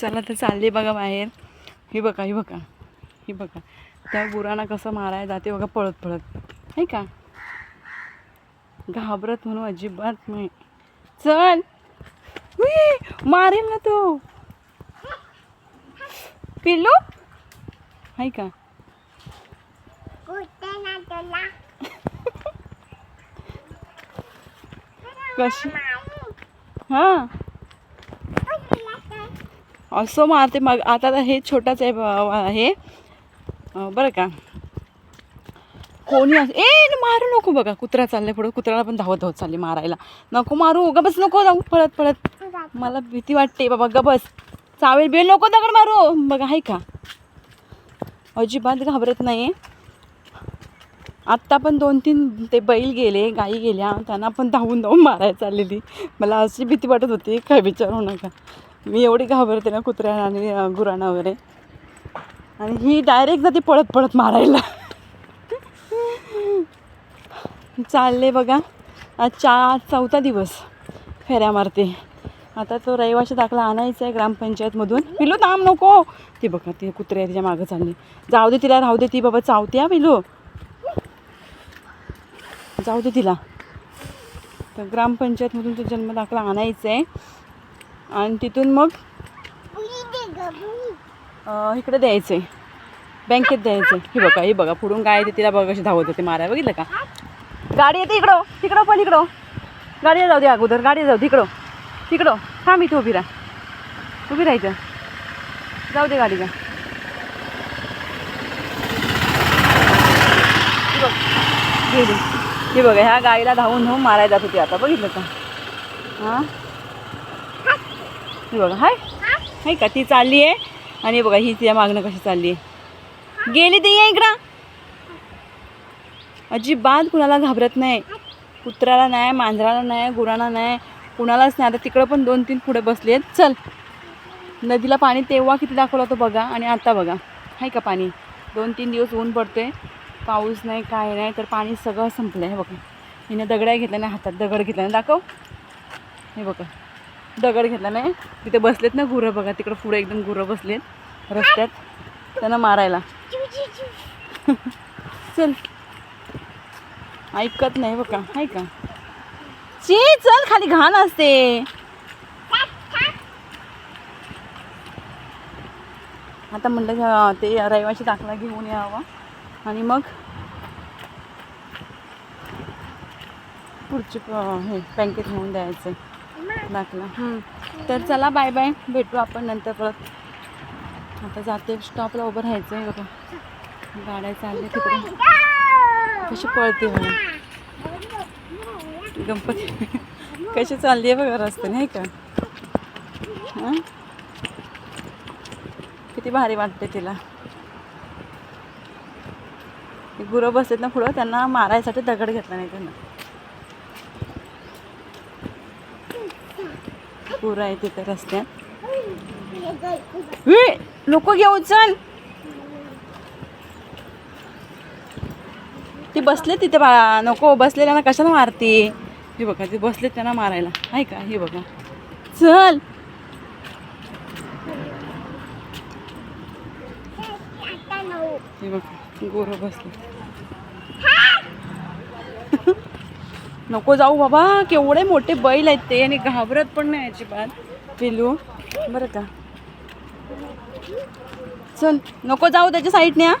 चला तर चालली बघा बाहेर. ही बघा ही बघा. ही बघा. त्या गुरांना कसं मारायला जाते बघा पळत पळत. आहे का? घाबरत म्हणून अजिबात नाही. चल. मारेल ना तो. पिल्लू? आहे का? कशी? हां. असं मारते. मग आता तर हे छोटाच आहे हे. बरं का. कोणी असं ए मारू नको बघा. कुत्रा चाललंय पुढं. कुत्र्याला पण धावत धावत चालली मारायला. नको मारू. ग बस नको जाऊ. पळत पळत. मला भीती वाटते बाबा. ग बस. चावेल बेल नको दगड मारू. बघा आहे का? अजिबात घाबरत नाही आत्ता पण दोन तीन ते बैल गेले गाई गेल्या. त्यांना पण धावून धावून मारायला चाललेली. मला अशी भीती वाटत होती. काय विचारू नका. मी एवढी घाबरते ना कुत्र्या आणि गुरांना वगैरे. आणि ही डायरेक्ट जाते पळत पळत मारायला. चालले बघा. आज चार चौथा दिवस. फेऱ्या मारते. आता तो रहिवाशी दाखला आणायचा आहे ग्रामपंचायतमधून. पिलू थांब नको. ती बघा ती कुत्र्या तिच्या मागं चालली. जाऊ दे तिला राहू दे ती बाबा. चावते हा पिलू. जाऊ दे तिला. तर ग्रामपंचायतमधून तो जन्म दाखला आणायचा आहे. आणि तिथून मग इकडे द्यायचं. आहे बँकेत द्यायचं. आहे बघा हे बघा पुढून काय येते तिला बघा कशी धावत होते माराय बघितलं का? गाडी येते इकडं. तिकडं पण इकडं. गाडी जाऊ दे अगोदर. गाडी जाऊ तिकडं तिकडं. थांब इथे उभी राहा. उभी राहायचं जाऊ दे गाडीला. हे बघा. ह्या गाईला धावून धावून मारायला जात होती आता. बघितलं का? हां? ही बघा. हाय. हाय का? ती चालली आहे. आणि बघा ही तिच्या मागणं कशी चालली आहे. गेली ती ये इकडं. अजिबात कुणाला घाबरत नाही. कुत्र्याला नाही मांजराला नाही गुरांना नाही कुणालाच नाही. आता तिकडं पण दोन तीन पुढे बसले आहेत. चल. नदीला पाणी तेव्हा किती दाखवलं होतं बघा आणि आता बघा. आहे का पाणी? दोन तीन दिवस ऊन पडतोय. पाऊस नाही काय नाही तर पाणी सगळं संपलं आहे बघा. हिने दगड्या घेतल्या नाही हातात दगड घेतला नाही दाखव. हे बघा. दगड घेतला नाही. तिथे बसलेत ना गुरं बघा तिकडं पुढे एकदम गुरं बसलेत रस्त्यात. त्यांना मारायला. चल. ऐकत नाही बघा ऐका ची चल खाली घाण असते. आता म्हणलं ते रहिवाशी दाखला घेऊन यावा. आणि मग पुढची हे बँकेत घेऊन द्यायचं दाखला. तर चला बाय बाय. भेटू आपण नंतर परत. आता जाते. स्टॉपला उभं राहायचं आहे बघा. गाड्या चालल्या तिकडे. कशी पळते बघा गणपती. कशी चालली आहे बघा रस्ते नाही का? किती भारी वाटते तिला. गुरं बसलेत ना पुढं त्यांना मारायसाठी दगड घेतला नाही त्यांना. गुरं आहे तिथे रस्त्यात. लोक घेऊ चल. ती बसले तिथे बाळा नको बसलेल्यांना कशाला मारते? हे बघा ती बसले त्यांना मारायला. आहे का? हे बघा. चल. हे बघा गोरं बसले. नको जाऊ बाबा केवढे मोठे बैल आहेत ते आणि घाबरत पण नाही अजिबात. पिलू बरं का. चल नको जाऊ त्याच्या साईडने हा.